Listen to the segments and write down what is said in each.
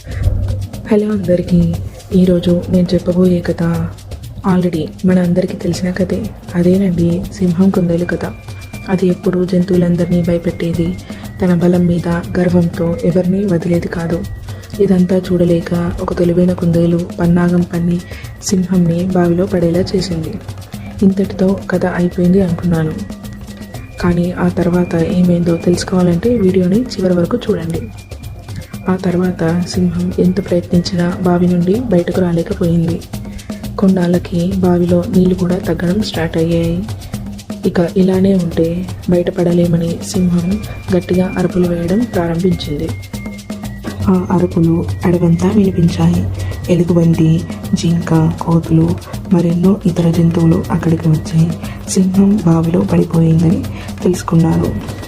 Hello అందరికీ. ఈరోజు నేను చెప్పబోయే కథ ఆల్రెడీ మన అందరికీ తెలిసిన కథే. అదేనండి సింహం కుందేలు కథ. అది ఎప్పుడు జంతువులందరినీ భయపెట్టేది తన బలం మీద గర్వంతో ఎవరిని వదిలేది కాదు. ఇదంతా చూడలేక ఒక తెలివైన కుందేలు పన్నాగం పన్ని సింహంని బావిలో పడేలా చేసింది. ఇంతటితో కథ అయిపోయింది అనుకున్నాను. కానీ ఆ తర్వాత ఏమైందో తెలుసుకోవాలంటే వీడియోని చివరి వరకు చూడండి. ఆ తర్వాత సింహం ఎంత ప్రయత్నించినా బావి నుండి బయటకు రాలేకపోయింది. కొన్నాళ్ళకి బావిలో నీళ్ళు కూడా తగ్గడం స్టార్ట్ అయ్యాయి. ఇక ఇలానే ఉంటే బయటపడలేమని సింహం గట్టిగా అరుపులు వేయడం ప్రారంభించింది. ఆ అరుపులు అడవంతా వినిపించాయి. ఎలుగుబంటి జింక కోతులు మరెన్నో ఇతర జంతువులు అక్కడికి వచ్చి సింహం బావిలో పడిపోయిందని తెలుసుకున్నారు.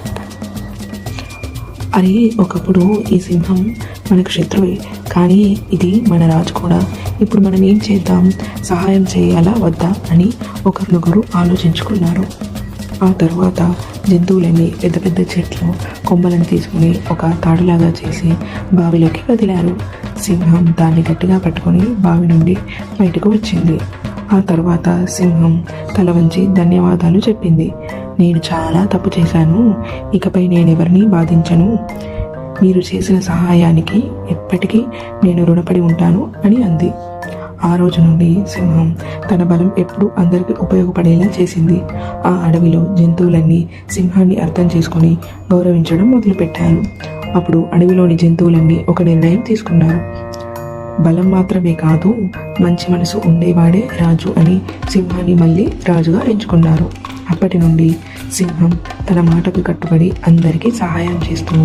అరే ఒకప్పుడు ఈ సింహం మనకు శత్రువే కానీ ఇది మన రాజు కూడా. ఇప్పుడు మనం ఏం చేద్దాం? సహాయం చేయాలా వద్దా? అని ఒకరినొకరు ఆలోచించుకున్నారు. ఆ తర్వాత జంతువులన్నీ పెద్ద పెద్ద చెట్లు కొమ్మలను తీసుకుని ఒక తాడులాగా చేసి బావిలోకి వదిలారు. సింహం దాన్ని గట్టిగా పట్టుకొని బావి నుండి బయటకు వచ్చింది. ఆ తర్వాత సింహం తల వంచి ధన్యవాదాలు చెప్పింది. నేను చాలా తప్పు చేశాను. ఇకపై నేను ఎవరిని బాధించను. మీరు చేసిన సహాయానికి ఎప్పటికీ నేను రుణపడి ఉంటాను అని అంది. ఆ రోజు నుండి సింహం తన బలం ఎప్పుడు అందరికీ ఉపయోగపడేలా చేసింది. ఆ అడవిలో జంతువులన్నీ సింహాన్ని అర్థం చేసుకొని గౌరవించడం మొదలుపెట్టారు. అప్పుడు అడవిలోని జంతువులన్నీ ఒక నిర్ణయం తీసుకున్నారు. బలం మాత్రమే కాదు మంచి మనసు ఉండేవాడే రాజు అని సింహాన్ని మళ్ళీ రాజుగా ఎంచుకున్నారు. అప్పటి నుండి సింహం తన మాటకు కట్టుబడి అందరికీ సహాయం చేస్తూ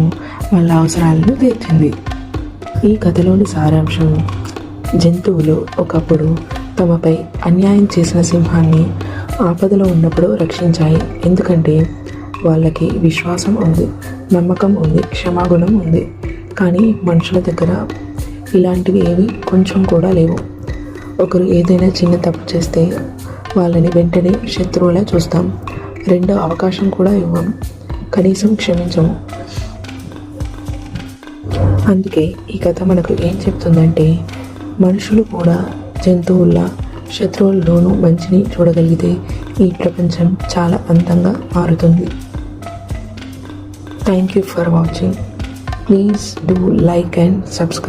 వాళ్ళ అవసరాలను తీర్చింది. ఈ కథలోని సారాంశం జంతువులు ఒకప్పుడు తమపై అన్యాయం చేసిన సింహాన్ని ఆపదలో ఉన్నప్పుడు రక్షించాయి. ఎందుకంటే వాళ్ళకి విశ్వాసం ఉంది నమ్మకం ఉంది క్షమాగుణం ఉంది. కానీ మనుషుల దగ్గర ఇలాంటివి ఏవి కొంచెం కూడా లేవు. ఒకరు ఏదైనా చిన్న తప్పు చేస్తే వాళ్ళని వెంటనే శత్రువులా చూస్తాం. రెండో అవకాశం కూడా ఇవ్వం. కనీసం క్షమించము. అందుకే ఈ కథ మనకు ఏం చెప్తుందంటే మనుషులు కూడా జంతువుల్లా శత్రువుల్లోనూ మంచిని చూడగలిగితే ఈ ప్రపంచం చాలా అందంగా మారుతుంది. Thank you for watching please do like and subscribe